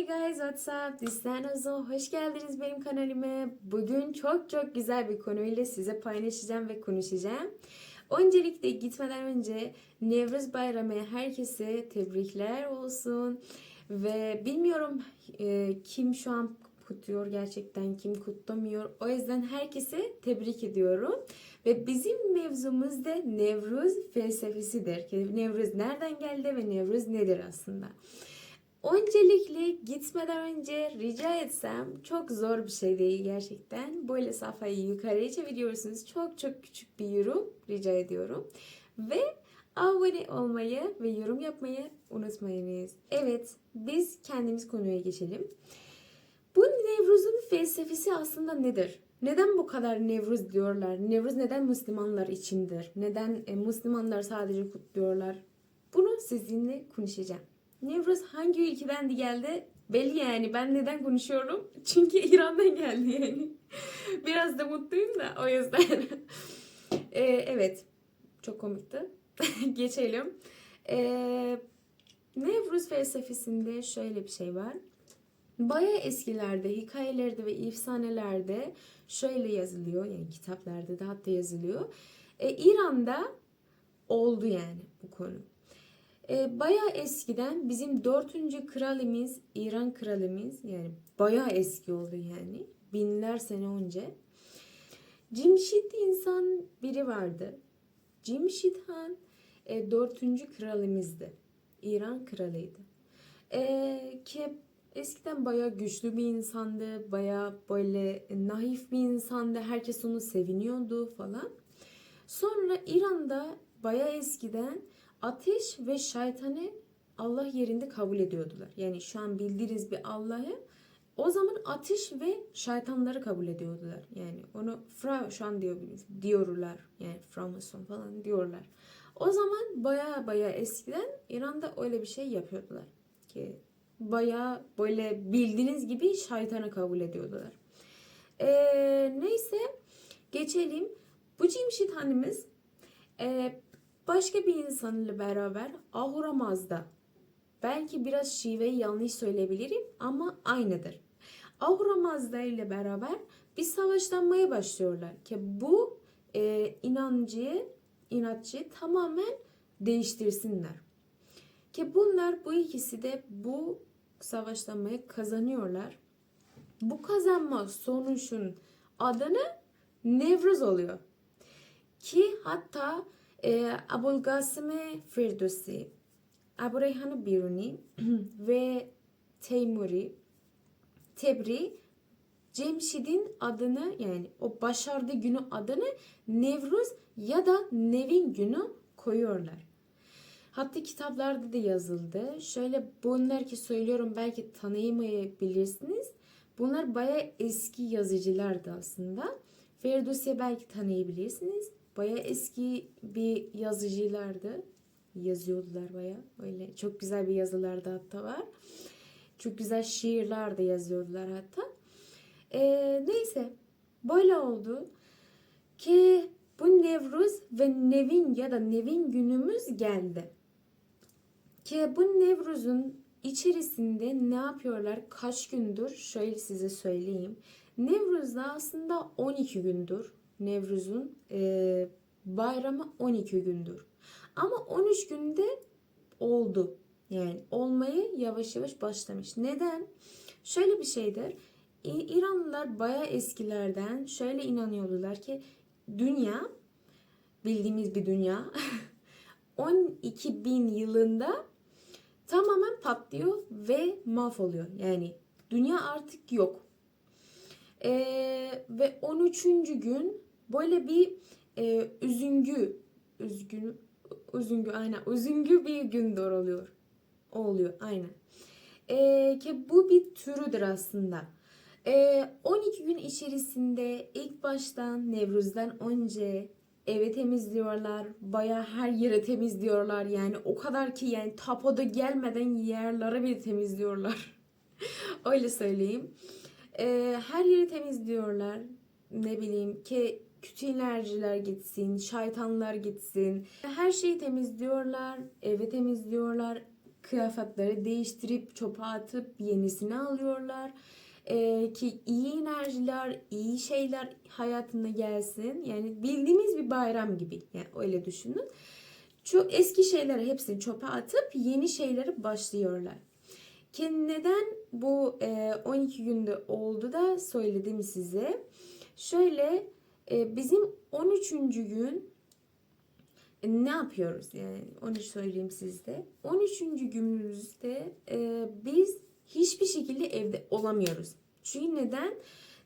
Hi guys, what's up? This is Nazo. Hoş geldiniz benim kanalıma. Bugün çok çok güzel bir konuyla size paylaşacağım ve konuşacağım. Öncelikle gitmeden önce Nevruz Bayramı herkese tebrikler olsun. Ve bilmiyorum e, kim şu an kutluyor gerçekten kim kutlamıyor. O yüzden herkese tebrik ediyorum. Ve bizim mevzumuz da Nevruz felsefesidir. Nevruz nereden geldi ve Nevruz nedir aslında? Öncelikle gitmeden önce rica etsem çok zor bir şey değil gerçekten. Böyle sayfayı yukarıya çeviriyorsunuz. Çok çok küçük bir yorum rica ediyorum. Ve abone olmayı ve yorum yapmayı unutmayınız. Evet biz kendimiz konuya geçelim. Bu Nevruz'un felsefesi aslında nedir? Neden bu kadar Nevruz diyorlar? Nevruz neden Müslümanlar içindir? Neden e, Müslümanlar sadece kutluyorlar? Bunu sizinle konuşacağım. Nevruz hangi ülkeden geldi? Belli yani ben neden konuşuyorum? Çünkü İran'dan geldi yani. Biraz da mutluyum da o yüzden. Ee, evet çok komikti. Geçelim. Ee, Nevruz felsefesinde şöyle bir şey var. Baya eskilerde, hikayelerde ve efsanelerde şöyle yazılıyor. Yani kitaplarda da hatta yazılıyor. Ee, İran'da oldu yani bu konu. E, bayağı eskiden bizim dördüncü kralımız, İran kralımız yani bayağı eski oldu yani. Binler sene önce. Cimşit insan biri vardı. Cimşit Han e, dördüncü kralımızdı. İran kralıydı. E, ki eskiden bayağı güçlü bir insandı. Bayağı böyle naif bir insandı. Herkes onu seviniyordu falan. Sonra İran'da bayağı eskiden ateş ve şeytanı Allah yerinde kabul ediyordular. Yani şu an bildiğiniz bir Allah'ı o zaman ateş ve şeytanları kabul ediyordular. Yani onu Fra şu an diyor, diyorlar. Yani Framason falan diyorlar. O zaman baya baya eskiden İran'da öyle bir şey yapıyordular. Ki baya böyle bildiğiniz gibi şeytanı kabul ediyordular. Ee, neyse geçelim. Bu Cimşit Hanımız e, başka bir insanla beraber Ahuramaz'da belki biraz şiveyi yanlış söyleyebilirim ama aynıdır. Ahuramazda ile beraber bir savaşlanmaya başlıyorlar ki bu e, inancı, inatçı tamamen değiştirsinler. Ki bunlar bu ikisi de bu savaşlanmayı kazanıyorlar. Bu kazanma sonuçun adını Nevruz oluyor. Ki hatta e, Abulgasime Firdevsi, Abu Reyhan Biruni ve Teymuri, Tebri Cemşid'in adını yani o başardığı günü adını Nevruz ya da Nevin günü koyuyorlar. Hatta kitaplarda da yazıldı. Şöyle bunlar ki söylüyorum belki tanıyamayabilirsiniz. Bunlar baya eski yazıcılardı aslında. Ferdowsi'yi belki tanıyabilirsiniz baya eski bir yazıcılardı. Yazıyordular baya. Öyle çok güzel bir yazılar da hatta var. Çok güzel şiirler de yazıyordular hatta. Ee, neyse böyle oldu ki bu Nevruz ve Nevin ya da Nevin günümüz geldi. Ki bu Nevruz'un içerisinde ne yapıyorlar kaç gündür şöyle size söyleyeyim. Nevruz'da aslında 12 gündür Nevruz'un e, bayramı 12 gündür. Ama 13 günde oldu. Yani olmayı yavaş yavaş başlamış. Neden? Şöyle bir şeydir. İranlılar baya eskilerden şöyle inanıyordular ki dünya bildiğimiz bir dünya 12 bin yılında tamamen patlıyor ve mahvoluyor. Yani dünya artık yok. Ee, ve 13. gün böyle bir e, üzüngü, üzgün, üzüngü aynen, üzüngü bir gündür oluyor. O oluyor aynen. E, ki bu bir türüdür aslında. E, 12 gün içerisinde ilk baştan Nevruz'dan önce evi temizliyorlar. Baya her yere temizliyorlar. Yani o kadar ki yani tapoda gelmeden yerleri bile temizliyorlar. Öyle söyleyeyim. E, her yeri temizliyorlar. Ne bileyim ki kötü enerjiler gitsin, şeytanlar gitsin. Her şeyi temizliyorlar, evi temizliyorlar, kıyafetleri değiştirip çöpe atıp yenisini alıyorlar. Ee, ki iyi enerjiler, iyi şeyler hayatına gelsin. Yani bildiğimiz bir bayram gibi. Yani öyle düşünün. Çok eski şeyleri hepsini çöpe atıp yeni şeyleri başlıyorlar. Ki neden bu e, 12 günde oldu da söyledim size. Şöyle e, bizim 13. gün ne yapıyoruz yani onu söyleyeyim sizde. 13. günümüzde e, biz hiçbir şekilde evde olamıyoruz. Çünkü neden?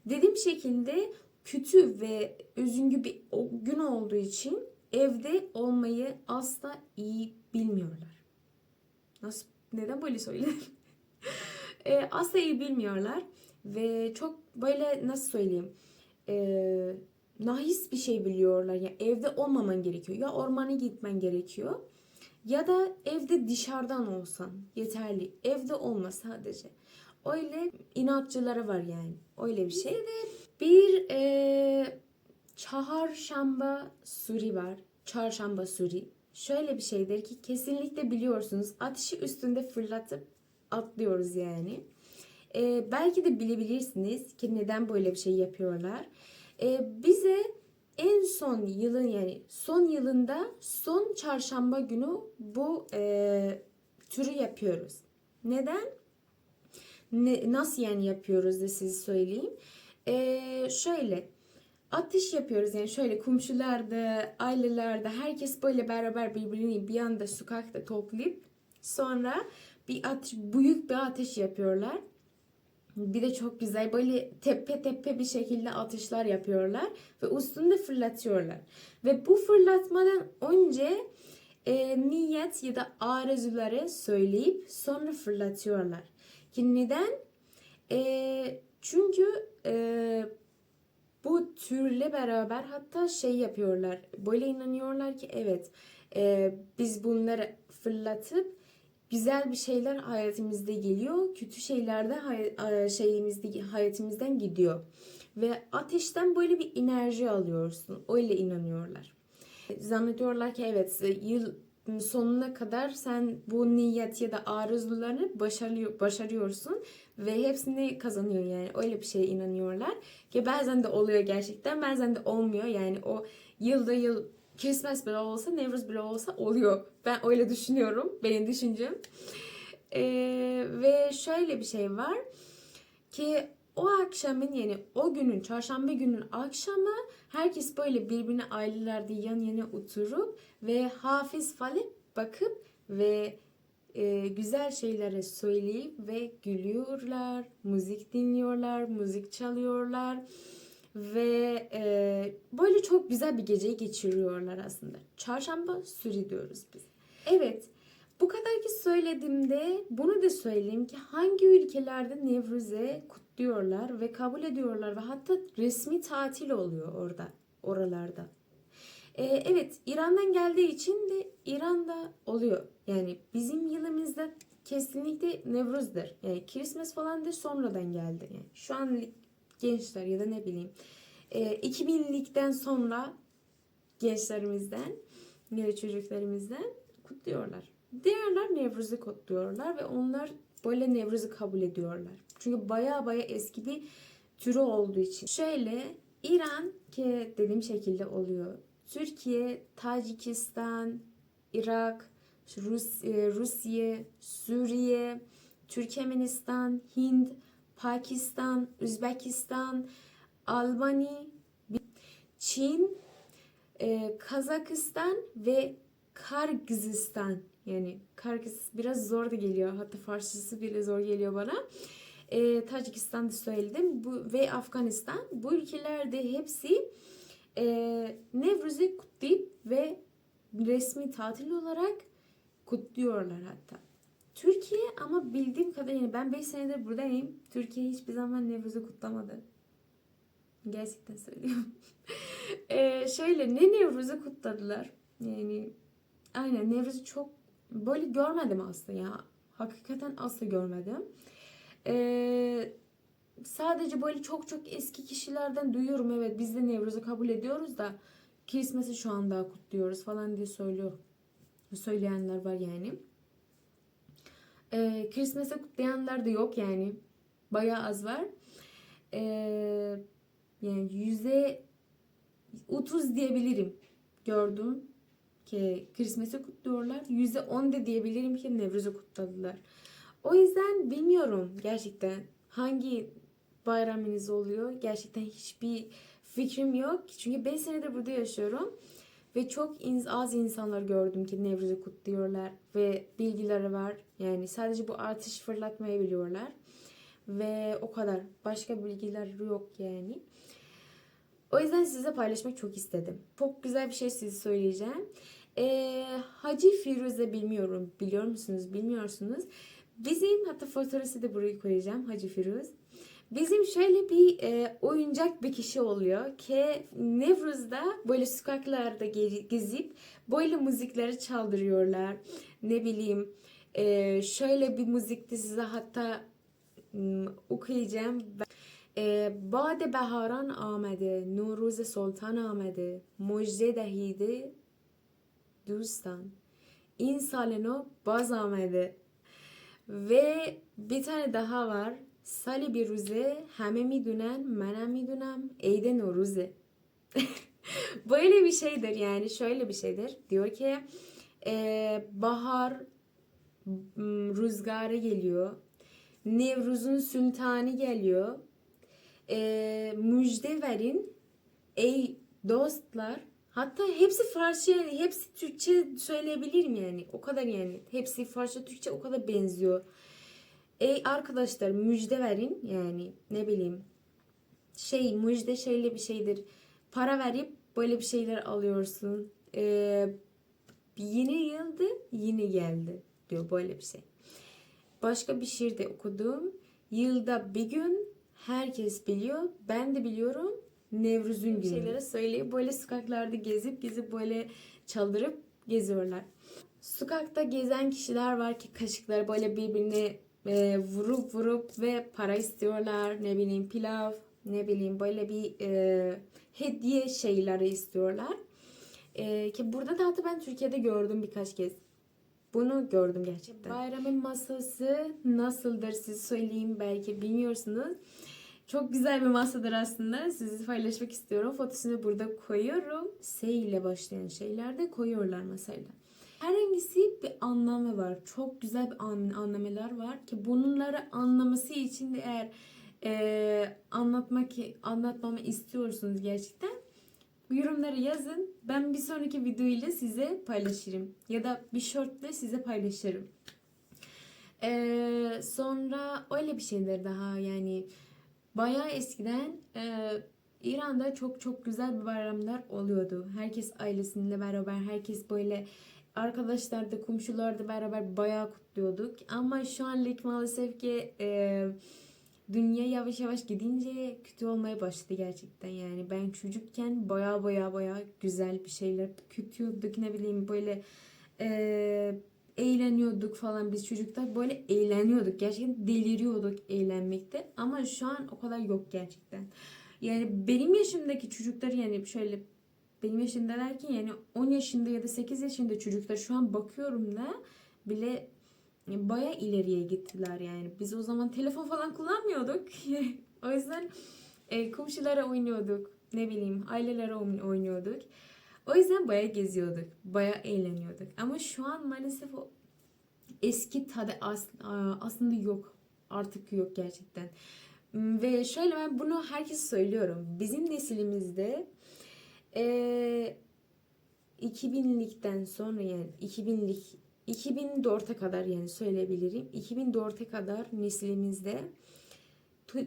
Dediğim şekilde kötü ve üzüncü bir gün olduğu için evde olmayı asla iyi bilmiyorlar. Nasıl? Neden böyle söyledim? e, asla iyi bilmiyorlar ve çok böyle nasıl söyleyeyim? E, nahis bir şey biliyorlar. Yani evde olmaman gerekiyor. Ya ormana gitmen gerekiyor. Ya da evde dışarıdan olsan yeterli. Evde olma sadece. Öyle inatçıları var yani. Öyle bir şey. Bir e, çarşamba suri var. Çarşamba suri. Şöyle bir şeydir ki kesinlikle biliyorsunuz. Ateşi üstünde fırlatıp atlıyoruz yani. E, belki de bilebilirsiniz ki neden böyle bir şey yapıyorlar. E, bize en son yılın yani son yılında son çarşamba günü bu e, türü yapıyoruz. Neden? Ne, nasıl yani yapıyoruz da size söyleyeyim. E, şöyle ateş yapıyoruz yani şöyle komşularda, ailelerde herkes böyle beraber birbirini bir anda sokakta toplayıp sonra bir ateş, büyük bir ateş yapıyorlar. Bir de çok güzel böyle tepe tepe bir şekilde atışlar yapıyorlar ve üstünde fırlatıyorlar. Ve bu fırlatmadan önce e, niyet ya da arzuları söyleyip sonra fırlatıyorlar. Ki neden? E, çünkü e, bu türle beraber hatta şey yapıyorlar. Böyle inanıyorlar ki evet e, biz bunları fırlatıp güzel bir şeyler hayatımızda geliyor. Kötü şeyler de hay- şeyimizde hayatımızdan gidiyor. Ve ateşten böyle bir enerji alıyorsun. Öyle inanıyorlar. Zannediyorlar ki evet yıl sonuna kadar sen bu niyet ya da arzularını başarıyor, başarıyorsun ve hepsini kazanıyor yani öyle bir şeye inanıyorlar ki bazen de oluyor gerçekten bazen de olmuyor yani o yılda yıl Christmas bile olsa Nevruz bile olsa oluyor. Ben öyle düşünüyorum benim düşüncem. Ee, ve şöyle bir şey var ki o akşamın yani o günün çarşamba günün akşamı herkes böyle birbirine ailelerde yan yana oturup ve hafız falan bakıp ve e, güzel şeylere söyleyip ve gülüyorlar, müzik dinliyorlar, müzik çalıyorlar ve e, böyle çok güzel bir geceyi geçiriyorlar aslında. Çarşamba sürü diyoruz biz. Evet, bu kadar ki söylediğimde bunu da söyleyeyim ki hangi ülkelerde Nevruz'e kutluyorlar ve kabul ediyorlar ve hatta resmi tatil oluyor orada, oralarda. Ee, evet, İran'dan geldiği için de İran'da oluyor. Yani bizim yılımızda kesinlikle Nevruz'dur. Yani Christmas falan da sonradan geldi. Yani şu an gençler ya da ne bileyim e, 2000'likten sonra gençlerimizden ya da çocuklarımızdan kutluyorlar. Diğerler Nevruz'u kutluyorlar ve onlar böyle Nevruz'u kabul ediyorlar. Çünkü baya baya eski bir türü olduğu için. Şöyle İran ki dediğim şekilde oluyor. Türkiye, Tacikistan, Irak, Rus, e, Rusya, Suriye, Türkmenistan, Hind, Pakistan, Üzbekistan, Albanya, Çin, e, Kazakistan ve Kırgızistan. Yani Kırgız biraz zor da geliyor. Hatta Farsçası bile zor geliyor bana. E, Tacikistan'da söyledim. Bu, ve Afganistan. Bu ülkelerde hepsi e, Nevruz'u kutlayıp ve resmi tatil olarak kutluyorlar hatta. Türkiye ama bildiğim kadarıyla ben 5 senedir buradayım. Türkiye hiçbir zaman Nevruz'u kutlamadı. Gerçekten söylüyorum. ee, şöyle ne Nevruz'u kutladılar. Yani aynen Nevruz'u çok böyle görmedim aslında ya. Hakikaten asla görmedim. Ee, sadece böyle çok çok eski kişilerden duyuyorum. Evet biz de Nevruz'u kabul ediyoruz da Christmas'ı şu an daha kutluyoruz falan diye söylüyor. Söyleyenler var yani. Ee, Christmas'ı kutlayanlar da yok yani. Bayağı az var. Ee, yani yüzde 30 diyebilirim. Gördüm ki Christmas'ı kutluyorlar. Yüzde 10 de diyebilirim ki Nevruz'u kutladılar. O yüzden bilmiyorum gerçekten hangi bayramınız oluyor. Gerçekten hiçbir fikrim yok. Çünkü 5 senedir burada yaşıyorum. Ve çok in- az insanlar gördüm ki Nevruz'u kutluyorlar. Ve bilgileri var. Yani sadece bu artış fırlatmayı biliyorlar. Ve o kadar. Başka bilgiler yok yani. O yüzden size paylaşmak çok istedim. Çok güzel bir şey size söyleyeceğim. Ee, Hacı Firuze bilmiyorum. Biliyor musunuz? Bilmiyorsunuz. Bizim hatta fotoğrafı da buraya koyacağım. Hacı Firuz. Bizim şöyle bir e, oyuncak bir kişi oluyor ki Nevruz'da böyle sokaklarda ge- gezip böyle müzikleri çaldırıyorlar. Ne bileyim e, şöyle bir müzikte size hatta m, okuyacağım. E, Bade beharan آمده نوروز سلطان آمده مژده دهیده دوستان این سال نو باز آمده ve bir tane daha var. Sali bir ruze, heme midünen, menem midünem, eyde noruze. Böyle bir şeydir yani şöyle bir şeydir. Diyor ki e, bahar rüzgarı geliyor. Nevruz'un sultanı geliyor. E, müjde verin ey dostlar. Hatta hepsi Farsça, hepsi Türkçe söyleyebilirim yani. O kadar yani. Hepsi Farsça, Türkçe o kadar benziyor. Ey arkadaşlar müjde verin yani ne bileyim. Şey müjde şöyle bir şeydir. Para verip böyle bir şeyler alıyorsun. Ee, yeni yıldı yine geldi diyor böyle bir şey. Başka bir şiirde okudum. Yılda bir gün herkes biliyor. Ben de biliyorum. Nevruz'un günü. Şeylere söyleyip böyle sokaklarda gezip gezip böyle çaldırıp geziyorlar. Sokakta gezen kişiler var ki kaşıkları böyle birbirine e, vurup vurup ve para istiyorlar. Ne bileyim pilav, ne bileyim böyle bir e, hediye şeyleri istiyorlar. E, ki burada da hatta ben Türkiye'de gördüm birkaç kez. Bunu gördüm gerçekten. Bayramın masası nasıldır siz söyleyeyim belki bilmiyorsunuz. Çok güzel bir masadır aslında. Sizi paylaşmak istiyorum. Fotosunu burada koyuyorum. S ile başlayan şeyler de koyuyorlar masayla. Herhangisi bir anlamı var. Çok güzel bir an, anlamlar var ki bunları anlaması için de eğer e, anlatmak anlatmamı istiyorsunuz gerçekten yorumlara yazın. Ben bir sonraki videoyla size paylaşırım. Ya da bir shortle size paylaşırım. Ee, sonra öyle bir şeyler daha yani bayağı eskiden e, İran'da çok çok güzel bir bayramlar oluyordu. Herkes ailesiyle beraber, herkes böyle arkadaşlar da komşular da beraber bayağı kutluyorduk. Ama şu anlık maalesef ki e, dünya yavaş yavaş gidince kötü olmaya başladı gerçekten yani. Ben çocukken baya baya baya güzel bir şeyler kütüyorduk ne bileyim böyle e, eğleniyorduk falan biz çocuklar böyle eğleniyorduk. Gerçekten deliriyorduk eğlenmekte ama şu an o kadar yok gerçekten. Yani benim yaşımdaki çocuklar yani şöyle benim yaşımda derken yani 10 yaşında ya da 8 yaşında çocuklar şu an bakıyorum da bile baya ileriye gittiler yani. Biz o zaman telefon falan kullanmıyorduk. o yüzden e, komşulara oynuyorduk. Ne bileyim ailelere oynuyorduk. O yüzden baya geziyorduk. Baya eğleniyorduk. Ama şu an maalesef o eski tadı as, aslında yok. Artık yok gerçekten. Ve şöyle ben bunu herkes söylüyorum. Bizim nesilimizde e, 2000'likten sonra yani 2000'lik 2004'e kadar yani söyleyebilirim. 2004'e kadar neslimizde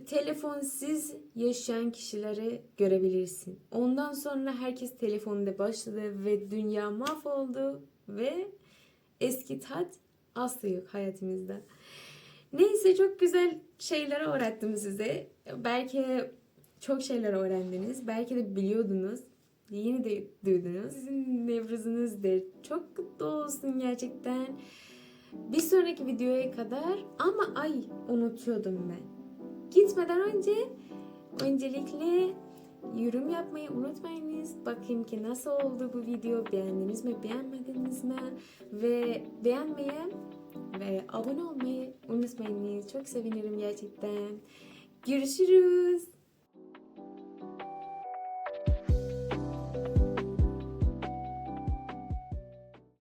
telefonsuz yaşayan kişileri görebilirsin. Ondan sonra herkes telefonda başladı ve dünya mahvoldu ve eski tat asla yok hayatımızda. Neyse çok güzel şeyler öğrettim size. Belki çok şeyler öğrendiniz. Belki de biliyordunuz. Yeni de duydunuz. Sizin nevruzunuzdur. Çok kutlu olsun gerçekten. Bir sonraki videoya kadar ama ay unutuyordum ben. Gitmeden önce öncelikle yorum yapmayı unutmayınız. Bakayım ki nasıl oldu bu video. Beğendiniz mi, beğenmediniz mi? Ve beğenmeye ve abone olmayı unutmayınız. Çok sevinirim gerçekten. Görüşürüz.